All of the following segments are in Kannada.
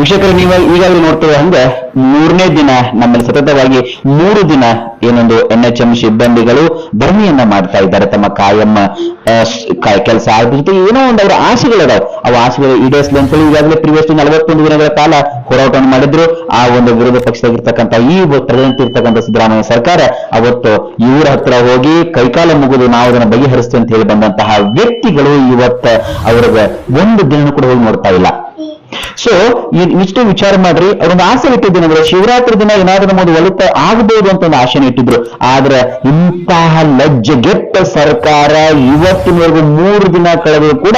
ವೀಕ್ಷಕರು, ನೀವು ಈಗಾಗಲೇ ನೋಡ್ತೇವೆ ಹಂಗೆ ಮೂರನೇ ದಿನ, ನಮ್ಮಲ್ಲಿ ಸತತವಾಗಿ ಮೂರು ದಿನ ಏನೊಂದು ಎನ್ ಎಚ್ ಎಂ ಸಿಬ್ಬಂದಿಗಳು ಧರಣಿಯನ್ನ ಮಾಡ್ತಾ ಇದ್ದಾರೆ. ತಮ್ಮ ಕಾಯಂ ಕೆಲಸ ಜೊತೆ ಏನೋ ಒಂದು ಅವರ ಆಸೆಗಳಿದಾವೆ. ಅವು ಆಸೆಗಳು ಈಡೇರಿಸಲಿ ಅಂತೇಳಿ ಈಗಾಗಲೇ ಪ್ರಿವಿಯಸ್ ನಲವತ್ತೊಂದು ದಿನಗಳ ಕಾಲ ಹೋರಾಟವನ್ನು ಮಾಡಿದ್ರು. ಆ ಒಂದು ವಿರೋಧ ಪಕ್ಷದಾಗಿರ್ತಕ್ಕಂಥ ಈ ಪ್ರೆಸಿಡೆಂಟ್ ಇರ್ತಕ್ಕಂಥ ಸಿದ್ದರಾಮಯ್ಯ ಸರ್ಕಾರ ಅವತ್ತು ಇವರ ಹತ್ರ ಹೋಗಿ ಕೈಕಾಲ ಮುಗಿದು ನಾವು ಅದನ್ನ ಬಗೆಹರಿಸ್ತೀವಿ ಅಂತ ಹೇಳಿ ಬಂದಂತಹ ವ್ಯಕ್ತಿಗಳು ಇವತ್ತ ಅವ್ರಿಗೆ ಒಂದು ದಿನ ಕೂಡ ಹೋಗಿ ನೋಡ್ತಾ ಇಲ್ಲ. ಸೊ ಇಷ್ಟು ವಿಚಾರ ಮಾಡ್ರಿ. ಅವ್ರೊಂದು ಆಸೆ ಇಟ್ಟಿದ್ದೇನೆಂದ್ರೆ ಶಿವರಾತ್ರಿ ದಿನ ಏನಾದ್ರೂ ನಮ್ಮದು ಒಲಿತ ಆಗಬಹುದು ಅಂತ ಒಂದು ಆಶೆನ ಇಟ್ಟಿದ್ರು. ಆದ್ರೆ ಇಂತಹ ಲಜ್ಜೆಗೆಟ್ಟ ಸರ್ಕಾರ ಇವತ್ತಿನವರೆಗೂ ಮೂರು ದಿನ ಕಳೆದರೂ ಕೂಡ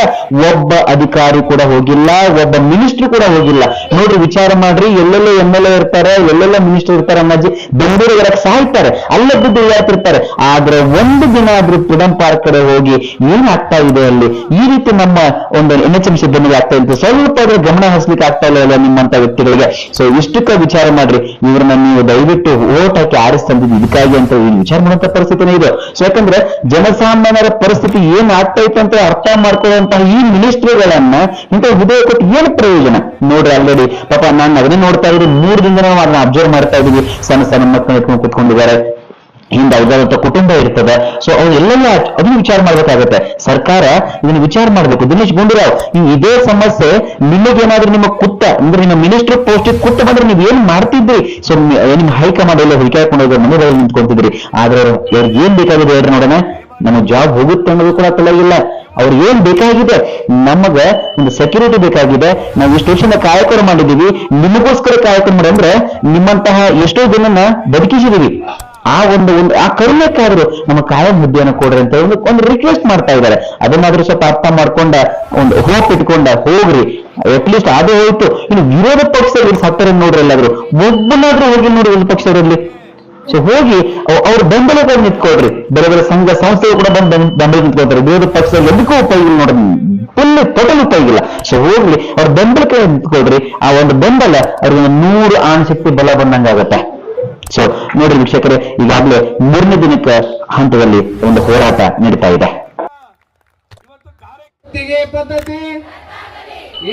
ಒಬ್ಬ ಅಧಿಕಾರಿ ಕೂಡ ಹೋಗಿಲ್ಲ, ಒಬ್ಬ ಮಿನಿಸ್ಟರ್ ಕೂಡ ಹೋಗಿಲ್ಲ. ನೋಡ್ರಿ, ವಿಚಾರ ಮಾಡ್ರಿ. ಎಲ್ಲೆಲ್ಲ ಎಂ ಎಲ್ ಎ ಇರ್ತಾರೆ, ಎಲ್ಲೆಲ್ಲ ಮಿನಿಸ್ಟರ್ ಇರ್ತಾರೆ ಅಮ್ಮಾಜಿ ಬೆಂಗಳೂರು ಇರಕ್ ಸಾಯ್ತಾರೆ. ಅಲ್ಲದ್ದು ಇರ್ತಾರೆ ಆದ್ರೆ ಒಂದು ದಿನ ಆದ್ರೂ ಫ್ರೀಡಂ ಪಾರ್ಕ್ ಕಡೆ ಹೋಗಿ ಏನಾಗ್ತಾ ಇದೆ ಅಲ್ಲಿ? ಈ ರೀತಿ ನಮ್ಮ ಒಂದು ಎನ್ ಎಚ್ ಎಂ ಸಿಬ್ಬಂದಿಗೆ ಆಗ್ತಾ ಇತ್ತು ಸ್ವಲ್ಪ ಅದ್ರ ಗಮನ ಹರಿಸ್ಲಿಕ್ಕೆ ಆಗ್ತಾ ಇಲ್ಲ ಅಲ್ಲ ನಿಮ್ಮಂತ ವ್ಯಕ್ತಿಗಳಿಗೆ. ಸೊ ಇಷ್ಟಕ್ಕೆ ವಿಚಾರ ಮಾಡ್ರಿ. ಇವ್ರನ್ನ ನೀವು ದಯವಿಟ್ಟು ಓಟ್ ಹಾಕಿ ಆರಿಸ್ ಇದಕ್ಕಾಗಿ ಅಂತ ವಿಚಾರ ಮಾಡುವಂತ ಪರಿಸ್ಥಿತಿನೇ ಇದು. ಸೊ ಯಾಕಂದ್ರೆ ಜನಸಾಮಾನ್ಯರ ಪರಿಸ್ಥಿತಿ ಏನ್ ಆಗ್ತಾ ಇತ್ತು ಅಂತ ಅರ್ಥ ಮಾಡ್ಕೊಳ್ಳುವಂತಹ ಈ ಮಿನಿಸ್ಟ್ರಿಗಳನ್ನ ಇಂಥ ಹೃದಯ ಕೊಟ್ಟು ಏನ್ ಪ್ರಯೋಜನ? ನೋಡ್ರಿ ಆಲ್ರೆಡಿ ಪಾಪ ನಾನು ಅದನ್ನೇ ನೋಡ್ತಾ ಇದ್ದೀನಿ. ಮೂರು ದಿನ ನಾವು ಅದನ್ನ ಅಬ್ಸರ್ವ್ ಮಾಡ್ತಾ ಇದೀವಿ ಸಣ್ಣ ಸಣ್ಣ ಮಕ್ಕಳು ಕುತ್ಕೊಂಡಿದ್ದಾರೆ. ಹಿಂದೆ ಅವ್ರದಂತ ಕುಟುಂಬ ಇರ್ತದೆ. ಸೊ ಅವ್ರು ಎಲ್ಲೆಲ್ಲ ಅದನ್ನು ವಿಚಾರ ಮಾಡ್ಬೇಕಾಗತ್ತೆ. ಸರ್ಕಾರ ಇದನ್ನ ವಿಚಾರ ಮಾಡ್ಬೇಕು. ದಿನೇಶ್ ಗುಂಡೂರಾವ್ ನೀವು ಇದೇ ಸಮಸ್ಯೆ ನಿಮಗೇನಾದ್ರೂ ನಿಮ್ಮ ಕುತ್ತ, ಅಂದ್ರೆ ನಿಮ್ಮ ಮಿನಿಸ್ಟರ್ ಪೋಸ್ಟ್ ಕುತ್ತ ಬಂದ್ರೆ ನೀವು ಏನ್ ಮಾಡ್ತಿದ್ರಿ? ಸೊ ನಿಮ್ ಹೈಕಮಾಂಡ್ ಎಲ್ಲ ಹುಡುಕಿ ಹಾಕೊಂಡು ಹೋಗಿ ಮನೆ ನಿಂತ್ಕೊಂತಿದ್ರಿ. ಆದ್ರೆ ಅವ್ರಿಗೆ ಏನ್ ಬೇಕಾಗಿದೆ ಹೇಳ್ರಿ ನೋಡೋಣ. ನಮ್ಮ ಜಾಬ್ ಹೋಗುತ್ತೆ ಅನ್ನೋದು ಕೂಡ ತಲೆಗಿಲ್ಲ ಅವ್ರಿಗೆ ಏನ್ ಬೇಕಾಗಿದೆ? ನಮಗ ಒಂದು ಸೆಕ್ಯೂರಿಟಿ ಬೇಕಾಗಿದೆ. ನಾವು ಇಷ್ಟು ವರ್ಷದ ಕಾಯಕರ ಮಾಡಿದೀವಿ ನಿಮಗೋಸ್ಕರ ಕಾಯಕರ ಮಾಡಿ ಅಂದ್ರೆ ನಿಮ್ಮಂತಹ ಎಷ್ಟೋ ಜನನ ಬದುಕಿಸಿದೀವಿ ಆ ಒಂದು ಒಂದು ಆ ಕರುಣಕ್ಕಾದ್ರು ನಮ್ಮ ಕಾಯಂ ಹುದ್ದೆಯನ್ನು ಕೊಡ್ರಿ ಅಂತ ಒಂದು ಒಂದು ರಿಕ್ವೆಸ್ಟ್ ಮಾಡ್ತಾ ಇದ್ದಾರೆ. ಅದನ್ನಾದ್ರೂ ಸ್ವಲ್ಪ ಅರ್ಥ ಮಾಡ್ಕೊಂಡ ಒಂದು ಹೋಪ್ ಇಟ್ಕೊಂಡ ಹೋಗ್ರಿ. ಅಟ್ಲೀಸ್ಟ್ ಅದೇ ಹೋಯ್ತು. ಇನ್ನು ವಿರೋಧ ಪಕ್ಷದಲ್ಲಿ ಸತ್ತರ ನೋಡ್ರಿ ಎಲ್ಲಾದ್ರು? ಒಬ್ಬನಾದ್ರೂ ಹೋಗಿ ನೋಡಿ ಒಂದು ಪಕ್ಷದಲ್ಲಿ ಸೊ ಹೋಗಿ ಅವ್- ಅವ್ರ ಬೆಂಬಲದಲ್ಲಿ ನಿಂತ್ಕೊಳ್ರಿ. ಬೇರೆ ಬೇರೆ ಸಂಘ ಸಂಸ್ಥೆಗಳು ಕೂಡ ಬಂದು ಬೆಂಬಲ ನಿಂತ್ಕೊಳ್ತಾರೆ. ವಿರೋಧ ಪಕ್ಷದಲ್ಲಿ ಎದಕ್ಕೂ ಉಪಯೋಗ ನೋಡ್ರಿ. ಫುಲ್ ಟೋಟಲ್ ಉಪಯೋಗಿಲ್ಲ ಸೊ ಹೋಗ್ಲಿ. ಅವ್ರ ಬೆಂಬಲಕ್ಕೆ ನಿಂತ್ಕೊಳ್ರಿ. ಆ ಒಂದು ಬೆಂಬಲ ಅವ್ರಿಗೆ ನೂರು ಆಣ್ ಶಕ್ತಿ ಬಲ ಬಂದಂಗಾಗತ್ತೆ. ಸೊ ನೋಡ್ರಿ ವೀಕ್ಷಕರೇ, ಈಗಾಗಲೇ ಮೂರನೇ ದಿನಕ್ಕೆ ಹಂತದಲ್ಲಿ ಒಂದು ಹೋರಾಟ ನಡೀತಾ ಇದೆ. ಪದ್ಧತಿ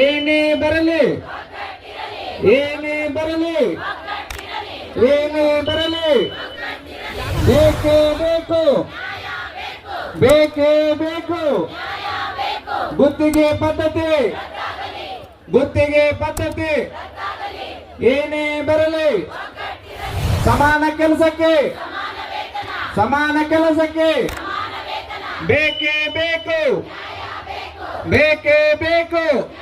ಏನೇ ಬರಲಿ ಏನೇ ಬರಲಿ ಏನೇ ಬರಲಿ, ಬೇಕೇ ಬೇಕು ಬೇಕೇ ಬೇಕು. ಗುತ್ತಿಗೆ ಪದ್ಧತಿ ಗುತ್ತಿಗೆ ಪದ್ಧತಿ ಏನೇ ಬರಲಿ ಸಮಾನ ಕೆಲಸಕ್ಕೆ. ಸಮಾನ ಕೆಲಸಕ್ಕೆ. ಬೇಕೇ ಬೇಕು. ಬೇಕೇ ಬೇಕು.